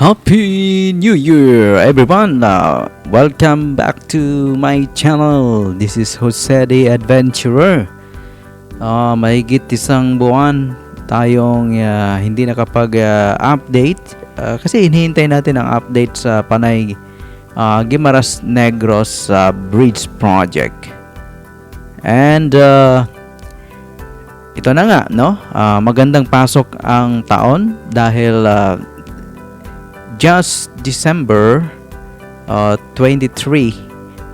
Happy New Year, everyone! Uh, welcome back to my channel. This is Jose the Adventurer. Uh, mahigit isang buwan tayong uh, hindi nakapag-update uh, kasi hinihintay natin ang update sa Panay uh, Gimaras Negros uh, Bridge Project. And uh, ito na nga, no? Uh, magandang pasok ang taon dahil uh, just December uh, 23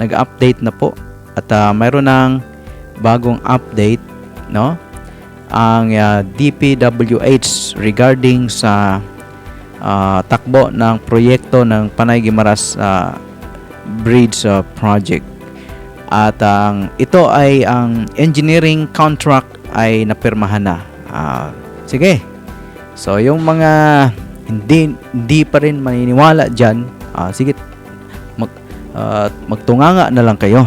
nag-update na po. At uh, mayroon ng bagong update no? Ang uh, DPWH regarding sa uh, takbo ng proyekto ng Panay Gimaras uh, Bridge uh, project. At ang ito ay ang engineering contract ay napirmahan na. Uh, sige. So yung mga hindi hindi pa rin maniniwala diyan, uh, sige mag uh, magtunganga na lang kayo.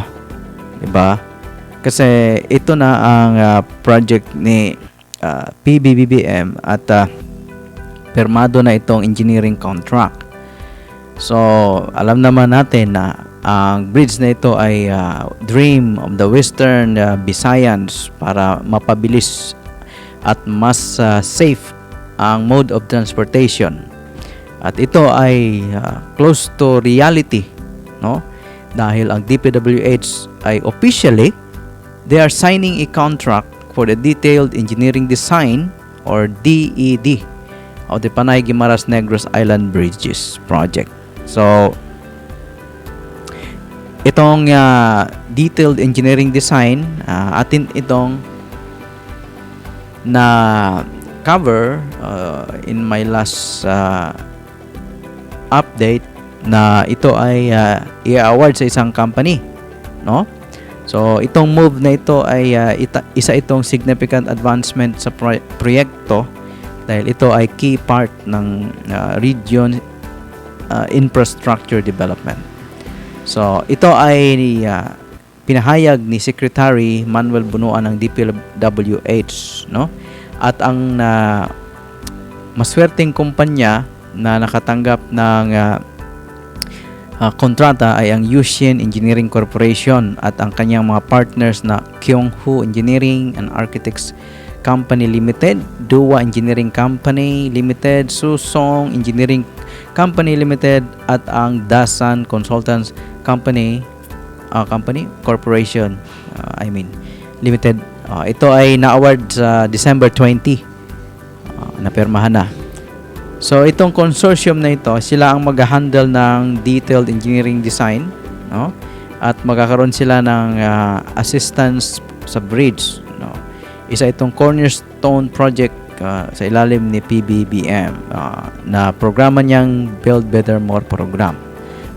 ba? Kasi ito na ang uh, project ni uh, PBBBM at uh, permado na itong engineering contract. So, alam naman natin na ang bridge na ito ay uh, dream of the Western uh, Visayans para mapabilis at mas uh, safe ang mode of transportation. At ito ay uh, close to reality, no? Dahil ang DPWH ay officially they are signing a contract for the detailed engineering design or DED of the Panay Guimaras Negros Island Bridges project. So itong uh, detailed engineering design uh, atin itong na cover uh, in my last uh, update na ito ay uh, i-award sa isang company no? So itong move na ito ay uh, ita- isa itong significant advancement sa pro- proyekto dahil ito ay key part ng uh, region uh, infrastructure development. So ito ay uh, pinahayag ni Secretary Manuel Bunuan ng DPWH no at ang uh, maswerteng kumpanya na nakatanggap ng uh, uh, kontrata ay ang Yushin Engineering Corporation at ang kanyang mga partners na Kyunghu Engineering and Architects Company Limited, Dua Engineering Company Limited, Susong Engineering Company Limited at ang Dasan Consultants Company uh, Company Corporation uh, I mean Limited Uh, ito ay na-award sa December 20. Uh, napirmahan na. So itong consortium na ito, sila ang mag-handle ng detailed engineering design, no? At magkakaroon sila ng uh, assistance sa bridge, no? Isa itong cornerstone project uh, sa ilalim ni PBBM uh, na programa niyang Build Better More program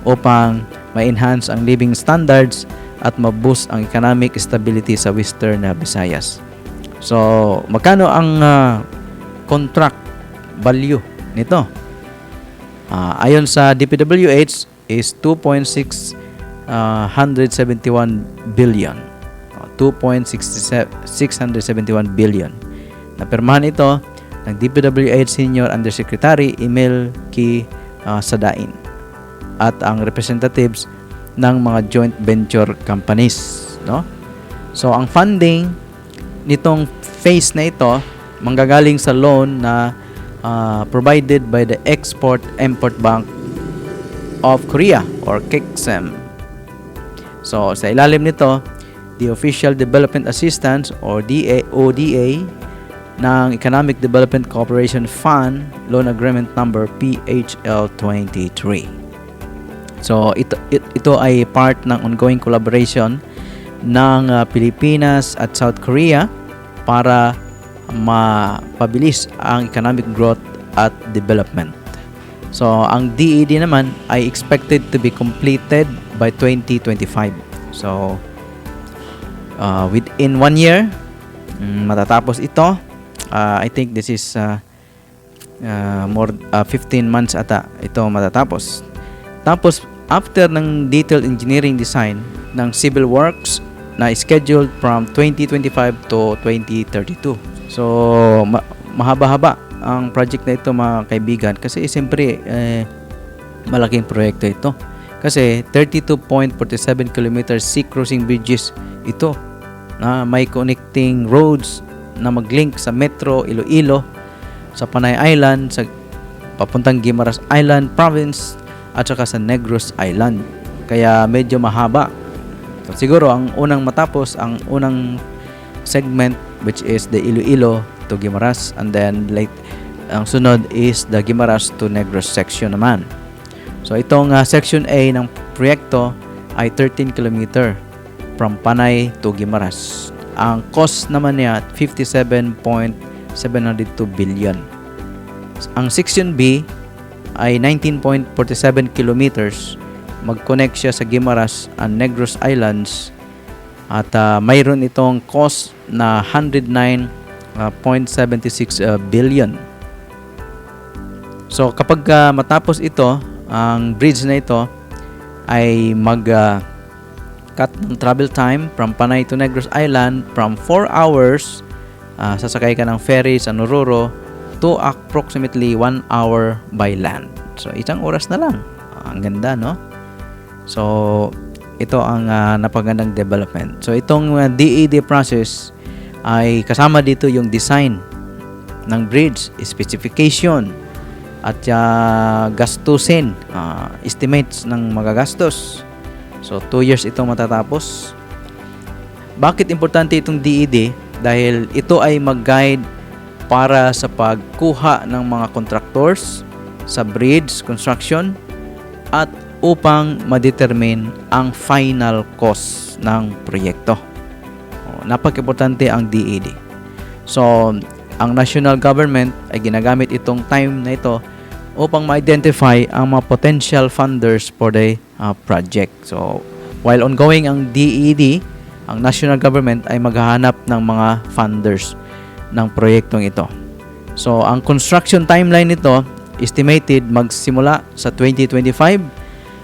upang ma-enhance ang living standards at maboost ang economic stability sa Western uh, Visayas. So, magkano ang uh, contract value nito? Uh, ayon sa DPWH is 2.6 uh, 171 billion. Uh, 2.671 billion. Napirmahan ito ng DPWH Senior Undersecretary Emil K. Uh, Sadain at ang representatives ng mga joint venture companies, no? So ang funding nitong phase na ito manggagaling sa loan na uh, provided by the Export-Import Bank of Korea or KEXIM. So sa ilalim nito, the Official Development Assistance or DA, ODA ng Economic Development Cooperation Fund Loan Agreement Number PHL 23. So ito ito ay part ng ongoing collaboration ng uh, Pilipinas at South Korea para mapabilis ang economic growth at development. So ang DED naman ay expected to be completed by 2025. So uh, within one year um, matatapos ito. Uh, I think this is uh, uh, more uh, 15 months ata ito matatapos. Tapos after ng detailed engineering design ng civil works na scheduled from 2025 to 2032. So, ma- mahaba-haba ang project na ito mga kaibigan kasi siyempre eh, malaking proyekto ito. Kasi 32.47 kilometers sea crossing bridges ito na may connecting roads na mag-link sa Metro Iloilo, sa Panay Island, sa papuntang Guimaras Island Province at saka sa Negros Island. Kaya medyo mahaba. So, siguro ang unang matapos, ang unang segment which is the Iloilo to Guimaras and then late ang sunod is the Guimaras to Negros section naman. So itong uh, section A ng proyekto ay 13 km from Panay to Guimaras. Ang cost naman niya 57.702 billion. Ang section B ay 19.47 kilometers. Mag-connect siya sa Guimaras and Negros Islands at uh, mayroon itong cost na 109.76 uh, billion. So kapag uh, matapos ito, ang bridge na ito ay mag uh, cut ng travel time from Panay to Negros Island from 4 hours uh, sasakay ka ng ferry sa Nororo to approximately 1 hour by land. So isang oras na lang. ang ganda no? So ito ang uh, napagandang development. So itong uh, DED process ay kasama dito yung design ng bridge, specification, at uh, gastusin, uh, estimates ng magagastos. So 2 years itong matatapos. Bakit importante itong DED? Dahil ito ay mag-guide para sa pagkuha ng mga contractors sa bridge construction at upang ma-determine ang final cost ng proyekto. Oh, napaka-importante ang DED. So, ang national government ay ginagamit itong time na ito upang ma-identify ang mga potential funders for the uh, project. So, while ongoing ang DED, ang national government ay maghahanap ng mga funders ng proyektong ito. So, ang construction timeline nito estimated magsimula sa 2025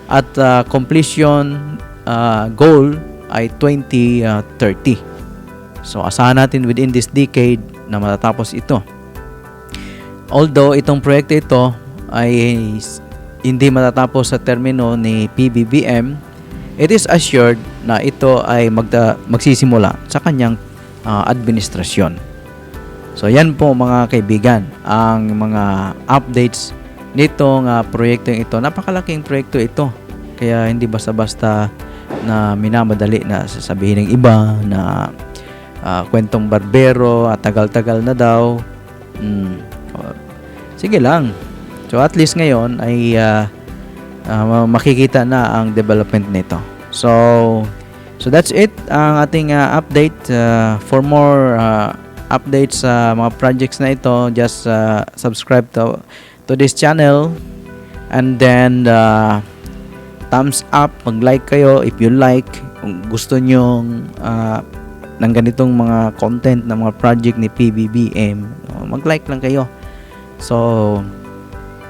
at uh, completion uh, goal ay 2030. So, asahan natin within this decade na matatapos ito. Although itong proyekto ito ay hindi matatapos sa termino ni PBBM, it is assured na ito ay magda, magsisimula sa kanyang uh, administrasyon. So yan po mga kaibigan, ang mga updates nitong uh, proyektong ito. Napakalaking proyekto ito. Kaya hindi basta-basta na minamadali na sasabihin ng iba na uh, kwentong barbero at tagal-tagal na daw. Hmm. Sige lang, So at least ngayon ay uh, uh, makikita na ang development nito. So so that's it ang ating uh, update uh, for more uh, updates sa uh, mga projects na ito just uh, subscribe to to this channel and then uh, thumbs up mag-like kayo if you like kung gusto nyo uh, ng ganitong mga content ng mga project ni PBBM mag-like lang kayo so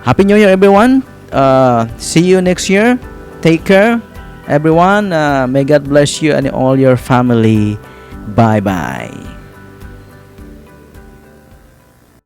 Happy New Year, everyone. Uh, see you next year. Take care, everyone. Uh, may God bless you and all your family. Bye bye.